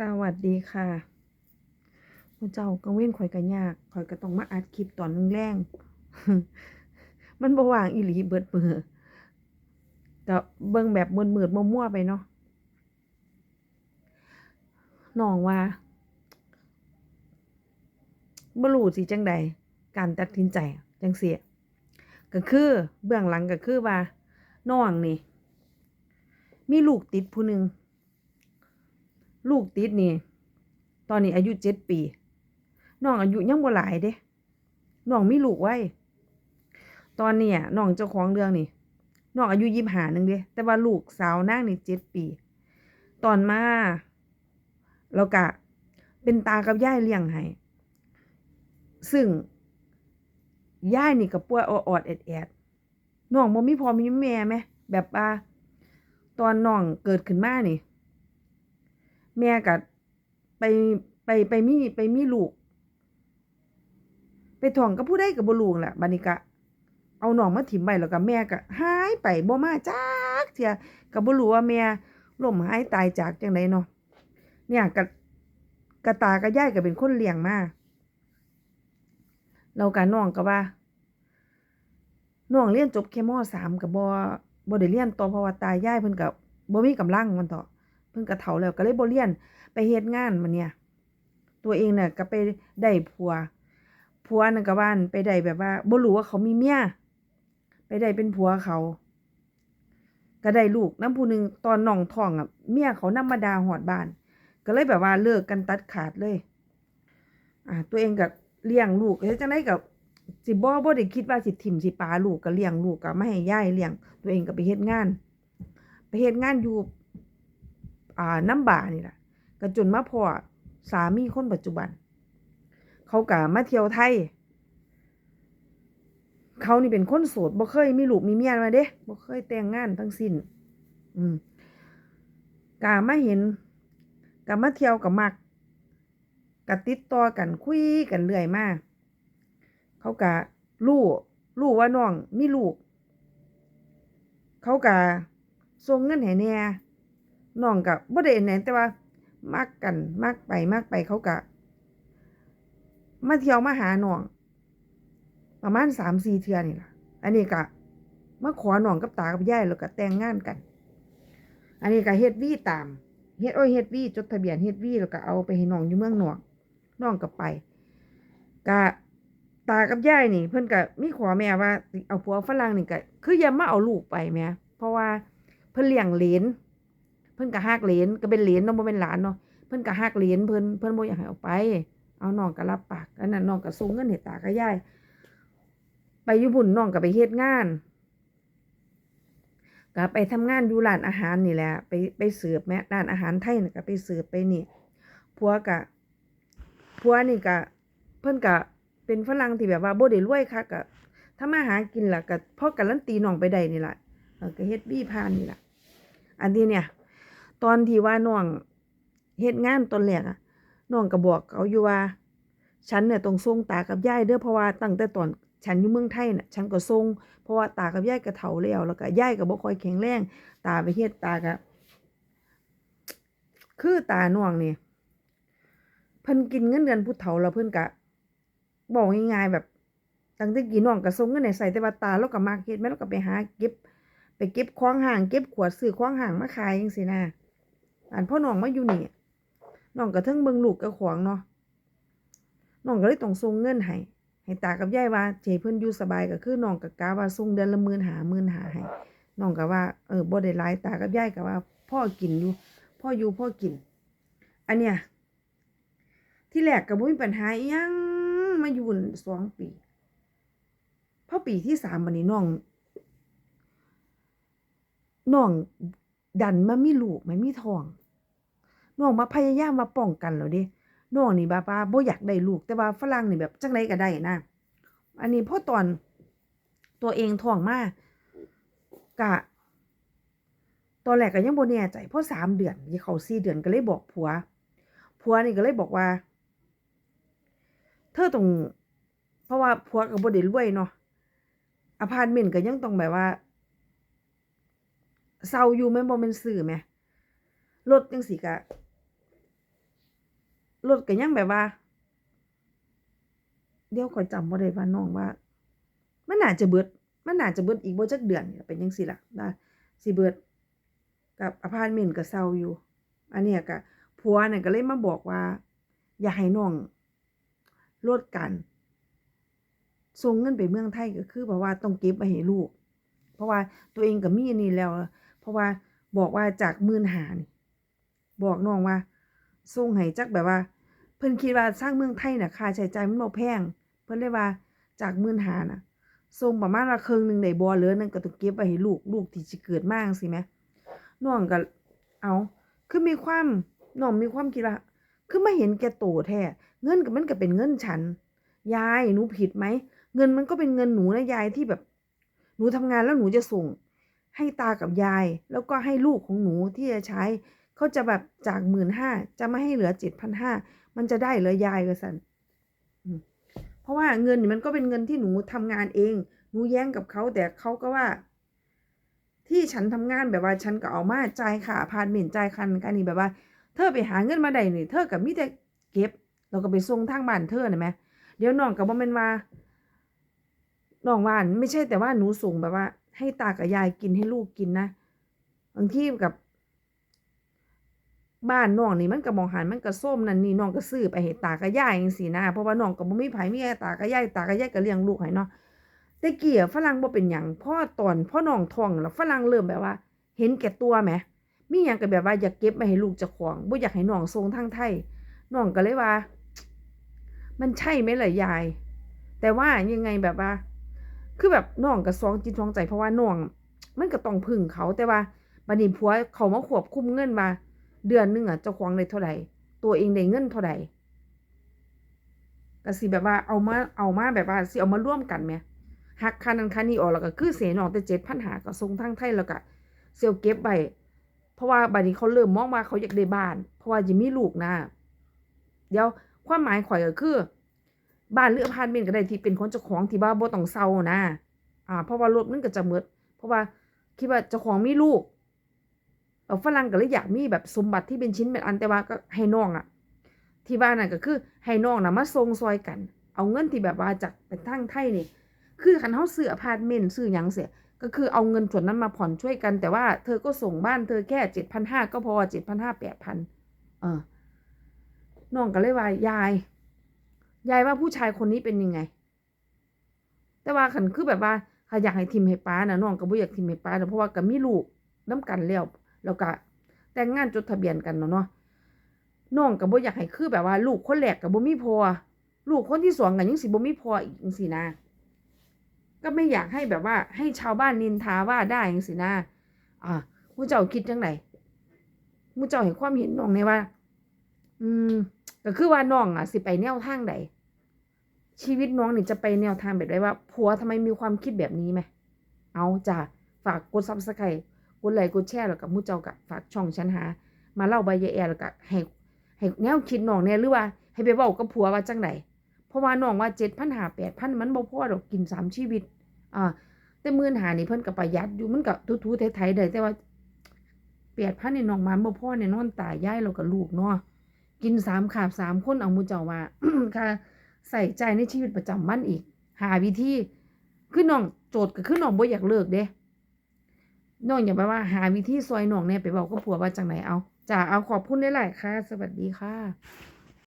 สวัสดีค่ะพระเจ้ากังเว้นข่อยก็ยากข่อยก็ต้องมาอัดคลิปตอนแรงมันบ่ว่างอีหลีเบิดมือก็เบิ่งแบบมืดๆมั่วไปเนาะน้องว่าบ่รู้สิจังใดการตัดสินใจจังเสียก็คือเบื้องหลังก็คือว่าน้องนี่ มีลูกติดผู้หนึ่ง ลูกติดนี่ ตอนนี้อายุเจ็ดปี น้องอายุยังบ่หลายเด้ น้องมีลูกไว้ ตอนนี้น้องเจ้าของเรื่องนี่ น้องอายุยี่สิบห้าหนึ่งเด้ แต่ว่าลูกสาวนางนี่เจ็ดปี ตอนมาแล้วก็เป็นตากับยายเลี้ยงให้ ซึ่งยายนี่ก็ป่วยออดๆแอดน้องบ่มีพอมีแม่ไหมแบบว่าตอนน้องเกิดขึ้นมานี่ แม่ก็ไปไปไปมีไปมีลูก ไปท้องกับผู้ใดกับบ่รู้นั่นล่ะบันี้ก็เอาหนองมาถิ่มไว้แล้วก็แม่ก็หายไปบ่มาจักเที่ยก็บ่รู้ว่าแม่ล้มหายตายจากจังไดเนาะเนี่ยก็กะตากับยายก็เป็นคนเลี้ยงมาแล้วก็น้องก็ว่าน้องเรียนจบแค่ม .3 ก็บ่บ่ได้เรียนต่อเพราะว่าตายายเพิ่นก็บ่มีกำลังมันเถาะ เพิ่นก็เฒ่าแล้วก็เลยบ่เรียน ไปเฮ็ดงานมันเนี่ย ตัวเองน่ะก็ไปได้ผัว ผัวนั่นก็ว่านไปได้แบบว่าบ่รู้ว่าเขามีเมียไปได้เป็นผัวเขา ก็ได้ลูกน้ำผู้หนึ่งตอนน้องท้องอะเมียเขานำมาดาฮอดบ้าน ก็เลยแบบว่าเลิกกันตัดขาดเลย อ่า ตัวเองก็เลี้ยงลูกเฮ็ดจังไดก็สิบ่บ่ได้คิดว่าสิถิ่มสิปาลูกก็เลี้ยงลูกก็ไมาให้ย่ายเลี้ยง ตัวเองก็ไปเฮ็ดงาน ไปเฮ็ดงานอยู่ อ่าน้ำบานี่แหละก็จนมาพอสามีคนปัจจุบัน เขาก็มาเที่ยวไทย เขานี่เป็นคนโสดบ่เคยมีลูกมีเมียมาเด้บ่เคยแต่งงานทั้งสิ้น อืมกามาเห็นกามาเที่ยวกับมักกะติดต่อกันคุยกันเรื่อยมาเขากะรู้รู้ว่าน้องมีลูก เขากะส่งเงินให้แน่ น้องกับบ่ได้อันนั้นแต่ว่ามักกันมักไปมักไปเขากะมาเที่ยวมาหาน้อง ประมาณสามสี่เทื่อนี่ล่ะ อันนี้กะมาขอน้องกับตากับยายแล้วก็แต่งงานกัน อันนี้ก็เฮ็ดวีตามเฮ็ดโอ้ยเฮ็ดวีจดทะเบียนเฮ็ดวีแล้วก็เอาไปให้น้องอยู่เมืองนอกน้องก็ไปกะตากับยายนี่ เพิ่นก็มีขอแม่ว่า เอาผัวฝรั่งนี่ก็คืออย่ามาเอาลูกไปแม่เพราะว่าเพิ่นเลี้ยงเลน เพิ่นก็ฮักเหลนก็เป็นเหลนเนาะบ่เป็นหลานเนาะเพิ่นก็ฮักเหลนเพิ่นเพิ่นบ่อยากให้เอาไป เอาน้องก็รับปากอันนั้นน้องก็ส่งเงินให้ตากับยายไปอยู่บุ่นน้องก็ไปเฮ็ดงานก็ไปทำงานอยู่ร้านอาหารนี่แหละ ไปไปเสิร์ฟแม่ร้านอาหารไทยน่ะก็ไปเสิร์ฟไปนี่ผัวก็ผัวนี่ก็เพิ่นก็เป็นฝรั่งที่แบบว่าบ่ได้รวยคักก็ถ้ามาหากินล่ะก็พอการันตีน้องไปได้นี่ล่ะก็เฮ็ดบี้พานนี่ล่ะ อันนี้เนี่ย ตอนที่ว่าน้องเฮ็ดงานตอนแรกอะน้องก็บอกเขาอยู่ว่า ฉันเนี่ยต้องส่งตากับยายเด้อเพราะว่าตั้งแต่ตอนฉันอยู่เมืองไทยน่ะ ฉันก็ส่งเพราะว่าตากับยายก็เฒ่าแล้วแล้วก็ยายก็บ่ค่อยแข็งแรง ตาไปเฮ็ดตาก็คือตาน้องนี่เพิ่นกินเงินเดือนผู้เฒ่าแล้วเพิ่นก็บอกง่ายๆแบบตั้งแต่กี้น้องก็ส่งเงินให้ใส่แต่ว่าตาเราก็มักเฮ็ดแม่เราก็ไปหาเก็บ ไปเก็บของห่างเก็บขวดซื้อของห่างมาขายจังซี่นะ อันพ่อน้องมาอยู่นี่น้องก็เทิงเบิ่งลูกกับของเนาะน้องก็เลยต้องส่งเงินให้ให้ตากับยายว่าสิให้เพิ่นอยู่สบายก็คือน้องก็กะว่าส่งเดือนละหมื่นหาหมื่นหาให้น้องก็ว่าเออบ่ได้หลายตากับยายก็ว่า พ่อกินอยู่ พ่ออยู่พ่อกิน อันเนี้ยที่แรกก็บ่มีปัญหาอิหยังมาอยู่สองปีพอปีที่สามบัดนี้น้องน้องดันมามีลูกไมามีทอง น้องมาพยายามมาป้องกันแล้วเด้น้องนี่แบบว่าบ่อยากได้ลูก แต่ว่าฝรั่งนี่แบบจังไดก็ได้นะ อันนี้พอตอนตัวเองท้องมากะตอนแรกก็ยังโบ่แน่ใจพอสามเดือนสิเขาสี่เดือนก็เลยบอกผัว ผัวนี่ก็เลยบอกว่า เธอต้องเพราะว่าผัวก็บ่ได้รวยเนาะอพาร์ตเมนต์ก็ยังต้องแบบว่าเซาอยู่แม่นบ่แม่นซื้อแหมรถจังซี่ก็ รถก็ยังแบบว่า เดี๋ยวข่อยจำบ่ได้ว่าน้องว่า มันน่าจะเบิด มันน่าจะเบิดอีกบ่จักเดือนเป็นจังซี่ล่ะนะสิเบิดกับอพาร์ตเมนต์ก็เซาอยู่ อันเนี้ยก็ผัวเนี่ยก็เลยมาบอกว่า อย่าให้น้องลดกันส่งเงินไปเมืองไทยก็คือเพราะว่าต้องเก็บไว้ให้ลูก เพราะว่าตัวเองก็มีนนี้แล้ว เพราะว่าบอกว่าจากมื่นหานี่บอกน้องว่าส่งให้จักแบบว่า เพิ่นคิดว่าสร้างเมืองไทยน่ะค่าใช้จ่ายมันบ่แพง เพิ่นเลยว่าจากหมื่นหาน่ะส่งประมาณว่าครึ่งหนึงได้บ่เหลือนั่นก็ต้องเก็บไว้ให้ลูกลูกที่สิเกิดมาจังซี่แหมน้องก็เอาคือมีความน้องมีความคิดว่าคือมาเห็นแก่โตแท้เงินก็มันก็เป็นเงินฉัน ยายหนูผิดไหมเงินมันก็เป็นเงินหนูนะยายที่แบบ หนูทำงานแล้วหนูจะส่ง ให้ตากับยาย แล้วก็ให้ลูกของหนูที่จะใช้เขาจะแบบจากหมื่นห้าจะไม่ให้เหลือเจ็ดพันห้า มันจะได้เหรอยายก็สันเพราะว่าเงินนี่มันก็เป็นเงินที่หนูทำงานเอง หนูแย่งกับเขาแต่เขาก็ว่า ที่ฉันทำงานแบบว่าฉันก็เอามาจ่ายค่าอพาร์ตเมนจ่ายคันกันนี่แบบว่า เธอไปหาเงินมาได้นี่เธอกับมิแต่เก็บ เราก็ไปส่งทางบ้านเธอน่ะไหมเดี๋ยวน้องก็บ่แม่นว่าน้องว่านไม่ใช่แต่ว่าหนูส่งแบบว่า ให้ตากับยายกินให้ลูกกินนะบางทีกับ บ้านน้องนี่มันก็มองหันมันก็ส้มนั่นนี่น้องก็ซื้อไปให้ตากับยายจังซี่นะเพราะว่าน้องก็บ่มีไผมีแต่ตากับยายตากับยายก็เลี้ยงลูกให้เนาะแต่เกี้อะฝรั่งบ่เป็นหยังพ่อตอนพ่อน้องท้องแล้วฝรั่งเริ่มแบบว่า เห็นแก่ตัวแหมมีหยังก็แบบว่าอยากเก็บไว้ให้ลูกเจ้าของบ่อยากให้น้องส่งทางไทยน้องก็เลยว่า มันใช่ไหมล่ะยาย แต่ว่ายังไงแบบว่า คือแบบน้องก็สองจิตสองใจเพราะว่าน้อง มันก็ต้องพึ่งเขาแต่ว่าบัดนี้ผัวเขามาควบคุมเงินมา เดือนหนึงอะเจ้าของได้เท่าไหร่ตัวเองได้เงินเท่าไหร่ก็สิแบบว่าเอามาเอามาแบบว่าสิเอามาร่วมกันไหมหักค่านั้นค่านี้ออกแล้วก็คือเสียนองแต่เจ็ดพันหาก็ส่งทางไทยแล้วก็เซลเก็บไว้เพราะว่าบัดนี้เขาเริ่มมองว่าเขาอยากได้บ้าน เพราะว่าจะมีลูกนะเดี๋ยวความหมายข่อยก็คือ บ้านหรืออพาร์ตเมนต์ก็ได้ที่เป็นคนเจ้าของที่ว่าบ่ต้องเซานะ อ่า เพราะว่ารถมันก็จะหมดเพราะว่าคิดว่าเจ้าของมีลูก ฝรั่งก็เลยอยากมีแบบสมบัติที่เป็นชิ้นเป็นอันแต่ว่าก็ให้น้องอะที่บ้านน่ะก็คือให้น้องนะมาส่งซอยกัน เอาเงินที่แบบว่าจากไปทางไทยนี่คือคันเฮาซื้ออพาร์ตเมนต์ซื้อยังเสียก็คือเอาเงินส่วนนั้นมาผ่อนช่วยกัน แต่ว่าเธอก็ส่งบ้านเธอแค่เจ็ดพันห้าก็พอเจ็ดพันห้าแปดพันเออน้องก็เลยว่ายาย ยายว่าผู้ชายคนนี้เป็นยังไง แต่ว่าคันคือแบบว่าอยากให้ทิมให้ป้านะน้องก็บ่อยากทิมให้ป้านะเพราะว่าก็มีลูกน้กันแล้ว แล้วก็แต่งงานจดทะเบียนกันเนาะเนาะน้องก็บ่อยากให้คือแบบว่า ลูกคนแรกก็บ่มีพอลูกคนที่สองก็ยังสิบ่มีพออีกจังซี่นะ ก็ไม่อยากให้แบบว่า ให้ชาวบ้านนินทาว่าได้จังซี่นะอ่ามูเจ้าคิดจังไดมูเจ้าเห็นความเห็นน้องในว่า อืมก็คือว่าน้องอะ สิไปแนวทางใดชีวิตน้องนี่จะไปแนวทางแบบใดว่าผัวทำไมมีความคิดแบบนี้ไหม เอาจ้ะฝากกดซับสไครต์ กดไลค์กดแชร์แล้วกับมูเจ้ากับฝากช่องฉันหา มาเล่าใบยายแอร์แล้วก็ให้ให้แนวคิดน้องเนี่ยหรือว่า ให้ไปเว้ากับผัวว่าจังไดเพราะว่าน้องว่าเจ็ดพันหาแปดพันมันบ่พอดอกกินสามชีวิตอ่าแต่มื่นหานี่เพิ่นก็ประหยัดอยู่มันก็ทูๆไทยๆได้แต่ว่าแปดพันนี่น้องมันบ่พอเนี่ยนอนตายย่ายแล้วก็ลูกเนาะกินสามขาบสามคนเอามูเจ้าว่าค่ะใส่ใจในชีวิตประจำวันอีก หาวิธีคือน้องโจทย์ก็คือน้องบ่อยากเลิกเด้ น้องอย่าไปว่าหาวิธีซอยน้องเนี่ยไปบอกกับผัวว่าจังไหนเอาจ้าเอาขอบคุณได้หลายค่ะ สวัสดีค่ะ